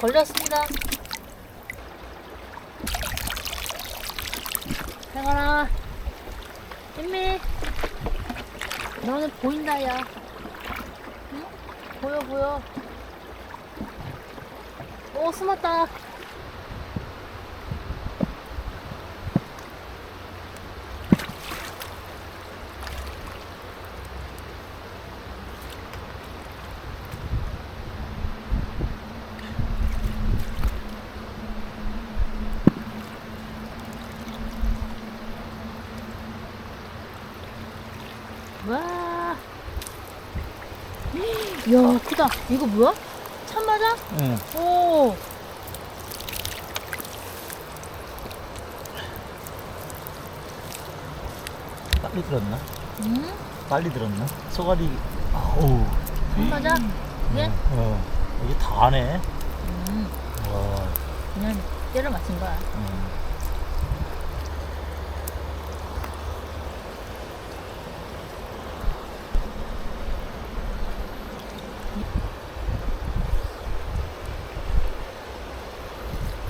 걸렸습니다. 행아라. 찐미. 너는 보인다, 야. 응? 보여, 보여. 오, 숨었다. 와. 이야, 크다. 이거 뭐야? 참 맞아? 응. 오. 빨리 들었나? 응? 빨리 들었나? 소갈이. 어우. 참 맞아? 이게? 어. 이게 다 하네. 음, 와. 그냥 때를 맞춘 거야. 음.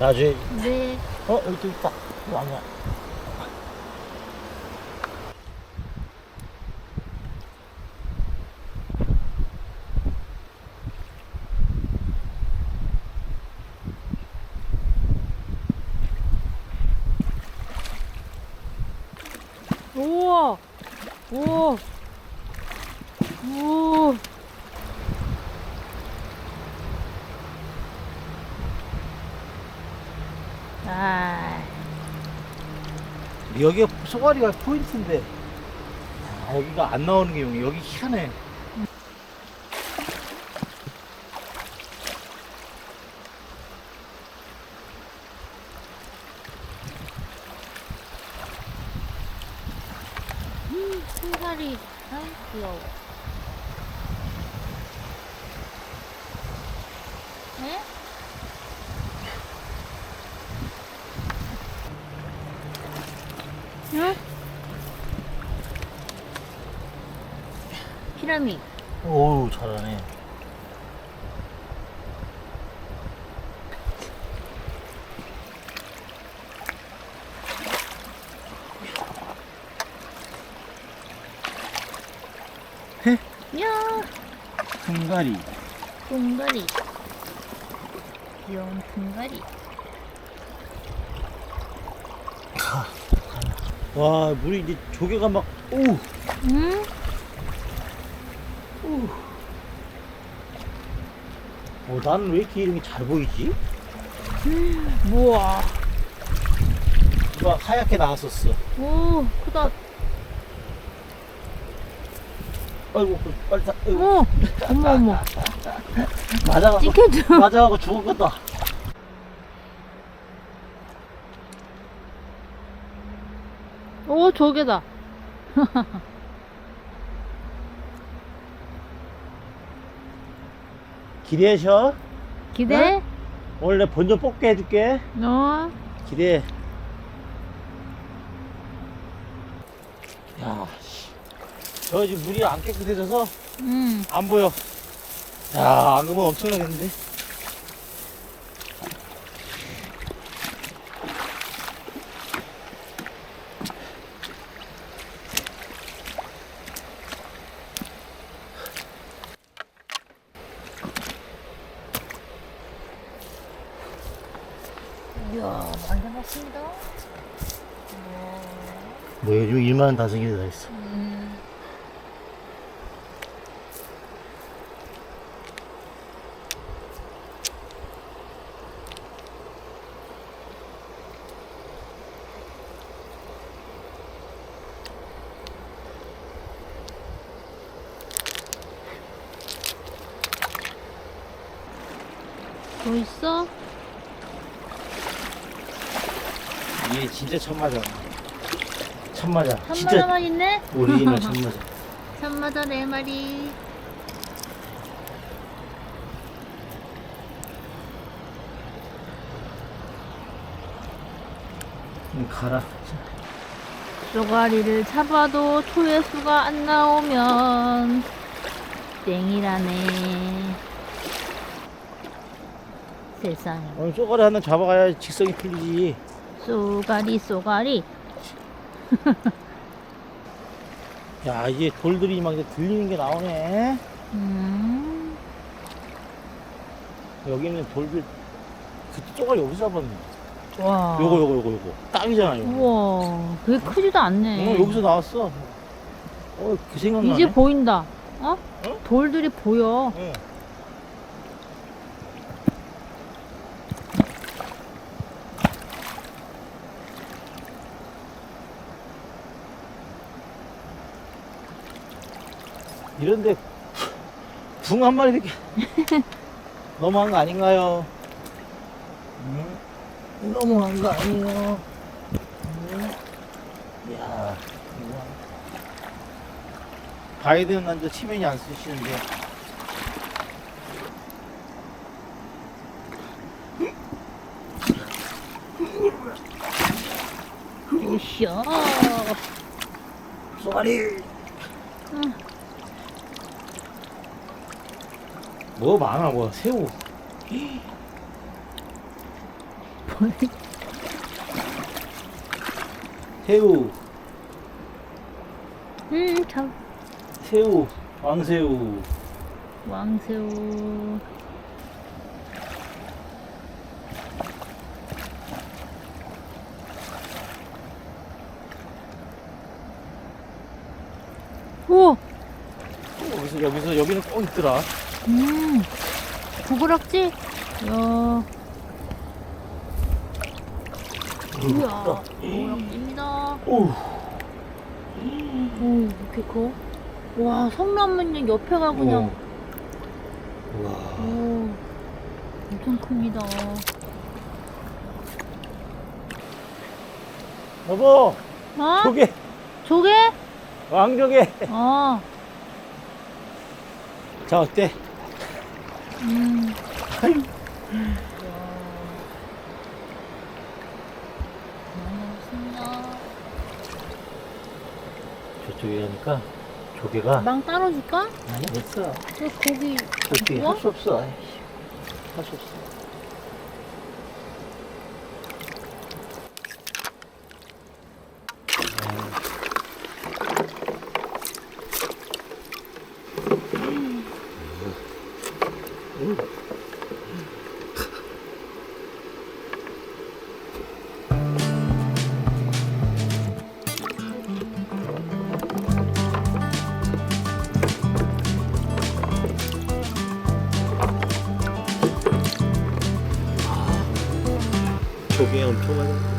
나중에 네. 어 여기 또 있다. 이거 아니야. 우와. 오. 오. 아. 여기가 소갈이가 포인트인데 아, 여기가 안 나오는 게 여기, 여기 희한해. 음, 순살이. 아이, 귀여워. 네? 피라미. 오우 잘하네. 야, 풍가리. 둥가리. 귀여운 둥가리. 와 물이 이제 조개가 막 오. 응? 어, 나는 왜 이렇게 이름이 잘 보이지? 우와. 누가 하얗게 나왔었어. 오, 크다. 아이고, 그, 빨리 다, 아이고, 어머, 어머, 어머. 맞아가고, 찍혀줘. 맞아가고 죽었겠다. 오, 조개다. 기대셔. 기대? 오늘 내 본전 뽑게 해줄게. 어? 기대. 야, 씨. 저 지금 물이 안 깨끗해져서 응. 안 보여. 야, 안 그러면 엄청나겠는데? 이야, 많이 잡았습니다. 우와. 뭐 요즘 일만 다생이 다 있어. 음. 더 있어? 얘 진짜 참맞아. 진짜 참마자만 있네? 오리지널 참맞아. 참마자 네 마리. 응, 가라. 쪼가리를 잡아도 조회수가 안 나오면 땡이라네. 세상에. 오늘 쪼가리 하나 잡아가야 직성이 풀리지. 쏘가리 쏘가리. 야, 이제 돌들이 막 이제 들리는 게 나오네. 음. 여기는 돌들, 그때 쪼가리 여기서 잡았는데. 와. 요거, 요거, 요거, 요거. 딱이잖아요. 우와. 그게 크지도 않네. 어, 여기서 나왔어. 어, 그 생각나네. 이제 보인다. 어? 어? 돌들이 보여. 응. 이런데 붕 한 마리 이렇게 너무한 거 아닌가요? 응? 너무한 거 아니에요? 응? 야, 이거 바이든 남자 치면이 안 쓰시는데 으쌰. 쏘가리 뭐 많아 뭐 새우 새우 음, 참. 새우 왕새우 왕새우. 오! 여기서 여기서 여기는 꼭 있더라 음, 구부럭지? 야. 이야, 구부럭지입니다. 오 오, 이렇게 커? 와, 성남문역 옆에 가 그냥. 와 오, 엄청 큽니다. 여보 어? 조개 조개? 왕조개 어, 자 어때 음. 저쪽에 가니까 조개가 망 따로 줄까? 아니 됐어 그 고기 구워? 할수 없어 할수 없어 조개 엄청 많아